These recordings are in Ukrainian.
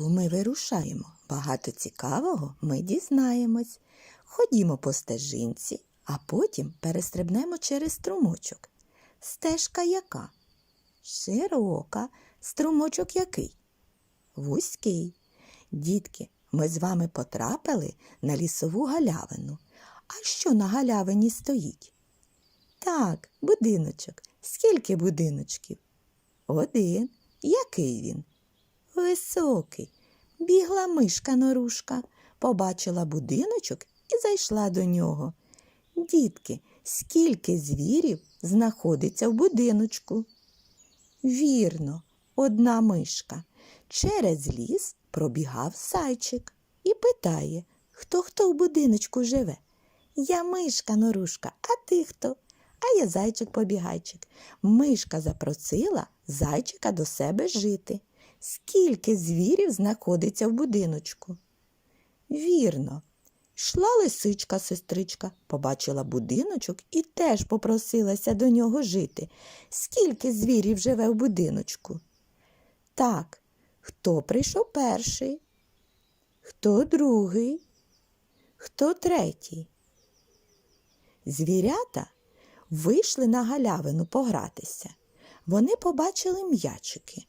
дорогу ми вирушаємо. Багато цікавого ми дізнаємось. Ходімо по стежинці, а потім перестрибнемо через струмочок. Стежка яка? Широка. Струмочок який? Вузький. Дітки, ми з вами потрапили на лісову галявину. А що на галявині стоїть? Так, будиночок. Скільки будиночків? Один. Який він? Високий. Бігла мишка норушка, побачила будиночок і зайшла до нього. Дітки, скільки звірів знаходиться в будиночку? Вірно, одна мишка. Через ліс пробігав зайчик і питає, хто хто в будиночку живе. Я мишка норушка, а ти хто? А я зайчик-побігайчик. Мишка запросила зайчика до себе жити. Скільки звірів знаходиться в будиночку? Вірно. Йшла лисичка сестричка, побачила будиночок і теж попросилася до нього жити. Скільки звірів живе в будиночку? Так, хто прийшов перший? Хто другий? Хто третій? Звірята вийшли на галявину погратися. Вони побачили м'ячики.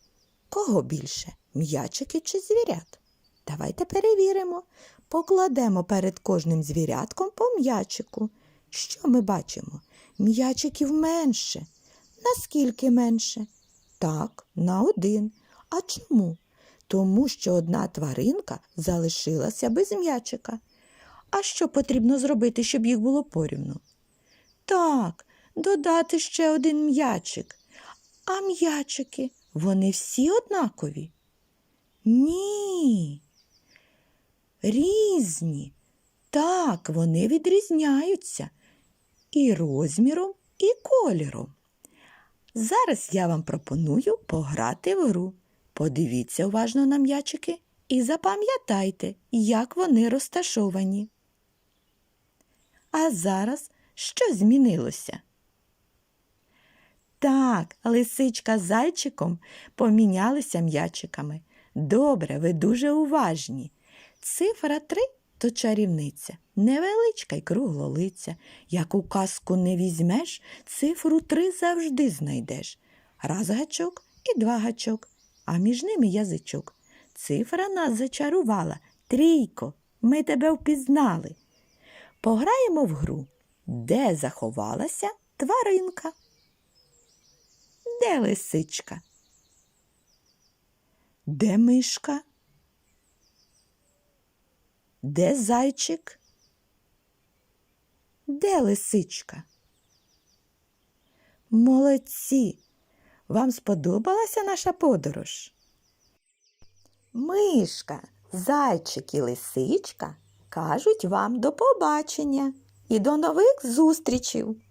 Кого більше? М'ячики чи звірят? Давайте перевіримо. Покладемо перед кожним звірятком по м'ячику. Що ми бачимо? М'ячиків менше. Наскільки менше? Так, на один. А чому? Тому що одна тваринка залишилася без м'ячика. А що потрібно зробити, щоб їх було порівну? Так, додати ще один м'ячик. А м'ячики, вони всі однакові? Ні. Різні. Так, вони відрізняються і розміром, і кольором. Зараз я вам пропоную пограти в гру. Подивіться уважно на м'ячики і запам'ятайте, як вони розташовані. А зараз що змінилося? Так, лисичка з зайчиком помінялися м'ячиками. Добре, ви дуже уважні. Цифра три то чарівниця, невеличка й круглолиця. Як у казку не візьмеш, цифру три завжди знайдеш. Раз гачок і два гачок, а між ними язичок. Цифра нас зачарувала. Трійко, ми тебе впізнали. Пограємо в гру, де заховалася тваринка. Де лисичка? Де мишка? Де зайчик? Де лисичка? Молодці! Вам сподобалася наша подорож? Мишка, зайчик і лисичка кажуть вам до побачення і до нових зустрічей!